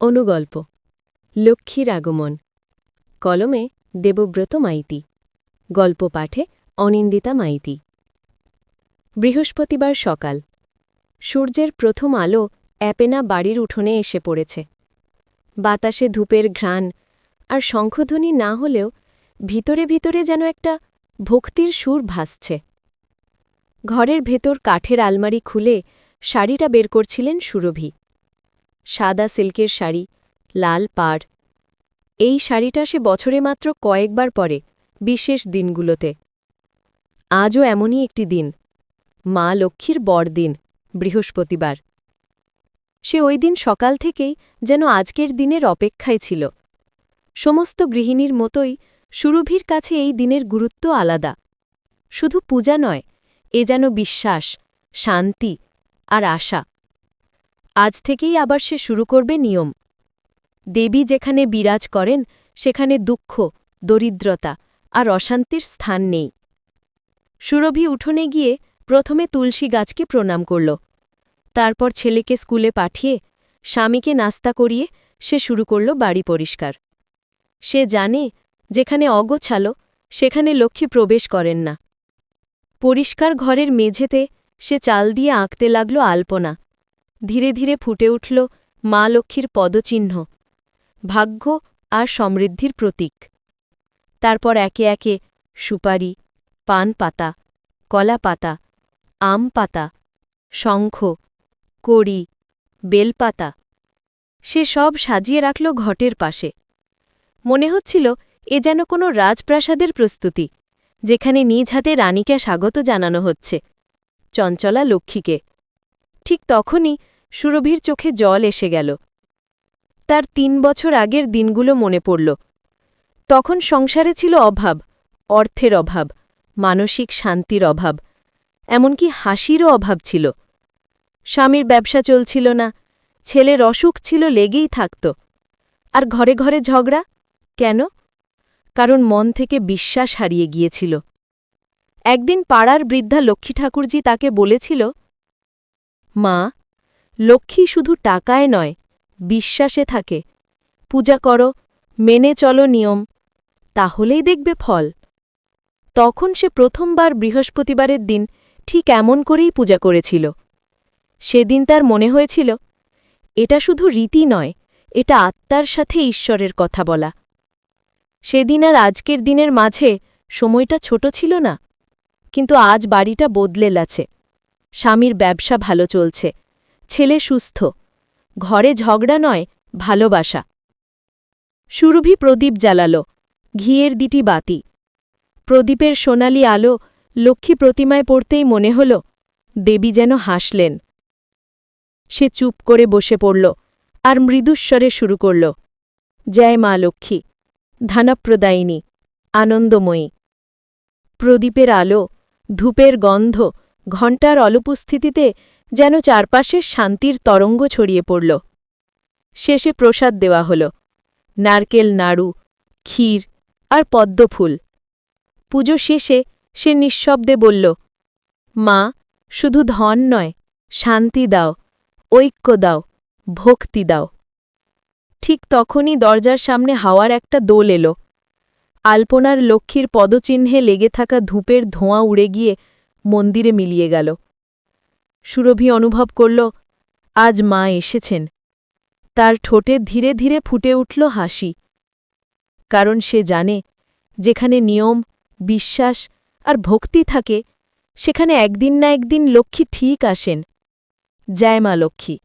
অনুগল্প। লক্ষ্মীর আগমন। কলমে দেবব্রত মাইতি। গল্প পাঠে অনিন্দিতা মাইতি। বৃহস্পতিবার সকাল। সূর্যের প্রথম আলো অ্যাপেনা বাড়ির উঠোনে এসে পড়েছে। বাতাসে ধূপের ঘ্রাণ আর শঙ্খধ্বনি না হলেও ভিতরে ভিতরে যেন একটা ভক্তির সুর ভাসছে। ঘরের ভেতর কাঠের আলমারি খুলে শাড়িটা বের করছিলেন সুরভি। সাদা সিল্কের শাড়ি, লাল পাড়। এই শাড়িটা সে বছরে মাত্র কয়েকবার পরে, বিশেষ দিনগুলোতে। আজও এমনই একটি দিন। মা লক্ষ্মীর বড়দিন, বৃহস্পতিবার। সে ওই দিন সকাল থেকেই যেন আজকের দিনের অপেক্ষায় ছিল। সমস্ত গৃহিণীর মতোই সুরভির কাছে এই দিনের গুরুত্ব আলাদা। শুধু পূজা নয়, এ যেন বিশ্বাস, শান্তি আর আশা। আজ থেকেই আবার সে শুরু করবে নিয়ম। দেবী যেখানে বিরাজ করেন, সেখানে দুঃখ, দরিদ্রতা আর অশান্তির স্থান নেই। সুরভি উঠোনে গিয়ে প্রথমে তুলসী গাছকে প্রণাম করল। তারপর ছেলেকে স্কুলে পাঠিয়ে, স্বামীকে নাস্তা করিয়ে সে শুরু করল বাড়ি পরিষ্কার। সে জানে, যেখানে অগোছালো, সেখানে লক্ষ্মী প্রবেশ করেন না। পরিষ্কার ঘরের মেঝেতে সে চাল দিয়ে আঁকতে লাগল আলপনা। ধীরে ধীরে ফুটে উঠল মা লক্ষ্মীর পদচিহ্ন, ভাগ্য আর সমৃদ্ধির প্রতীক। তারপর একে একে সুপারি, পান পাতা, কলা পাতা, আম পাতা, শঙ্খ, কড়ি বেলপাতা সে সব সাজিয়ে রাখল ঘটের পাশে। মনে হচ্ছিল এ যেন কোনো রাজপ্রাসাদের প্রস্তুতি, যেখানে নিজ হাতে রানীকে স্বাগত জানানো হচ্ছে, চঞ্চলা লক্ষ্মীকে। ঠিক তখনই সুরভির চোখে জল এসে গেল। তার তিন বছর আগের দিনগুলো মনে পড়ল। তখন সংসারে ছিল অভাব, অর্থের অভাব, মানসিক শান্তির অভাব, এমনকি হাসিরও অভাব ছিল। স্বামীর ব্যবসা চলছিল না, ছেলের অসুখ ছিল, লেগেই থাকত। আর ঘরে ঘরে ঝগড়া? কেন? কারণ মন থেকে বিশ্বাস হারিয়ে গিয়েছিল। একদিন পাড়ার বৃদ্ধা লক্ষ্মী ঠাকুরজি তাকে বলেছিল, মা লক্ষ্মী শুধু টাকায় নয়, বিশ্বাসে থাকে। পূজা করো, মেনে চলো নিয়ম, তাহলেই দেখবে ফল। তখন সে প্রথমবার বৃহস্পতিবারের দিন ঠিক এমন করেই পূজা করেছিল। সেদিন তার মনে হয়েছিল, এটা শুধু রীতি নয়, এটা আত্মার সাথে ঈশ্বরের কথা বলা। সেদিন আর আজকের দিনের মাঝে সময়টা ছোট ছিল না, কিন্তু আজ বাড়িটা বদলে লাছে স্বামীর ব্যবসা ভালো চলছে। ছেলে সুস্থ। ঘরে ঝগড়া নয়, ভালোবাসা। সুরভি প্রদীপ জ্বালাল, ঘিয়ের দিটি বাতি। প্রদীপের সোনালি আলো লক্ষ্মী প্রতিমায় পড়তেই মনে হল, দেবী যেন হাসলেন। সে চুপ করে বসে পড়ল আর মৃদুস্বরে শুরু করল, জয় মা লক্ষ্মী, ধানাপ্রদায়িনী, আনন্দময়ী। প্রদীপের আলো, ধূপের গন্ধ, ঘণ্টার অলুপস্থিতিতে যেন চারপাশের শান্তির তরঙ্গ ছড়িয়ে পড়ল। শেষে প্রসাদ দেওয়া হল। নারকেল, নাড়ু, ক্ষীর আর পদ্মফুল পুজো শেষে সে নিঃশব্দে বলল, মা, শুধু ধন নয়, শান্তি দাও, ঐক্য দাও, ভক্তি দাও। ঠিক তখনই দরজার সামনে হাওয়ার একটা দোল এলো। আলপনার লক্ষ্মীর পদচিহ্নে লেগে থাকা ধূপের ধোঁয়া উড়ে গিয়ে মন্দিরে মিলিয়ে গেল। সুরভি অনুভব করল, আজ মা এসেছেন। তার ঠোঁটে ধীরে ধীরে ফুটে উঠল হাসি। কারণ সে জানে, যেখানে নিয়ম, বিশ্বাস আর ভক্তি থাকে, সেখানে একদিন না একদিন লক্ষ্মী ঠিক আসেন। জয় মা লক্ষ্মী।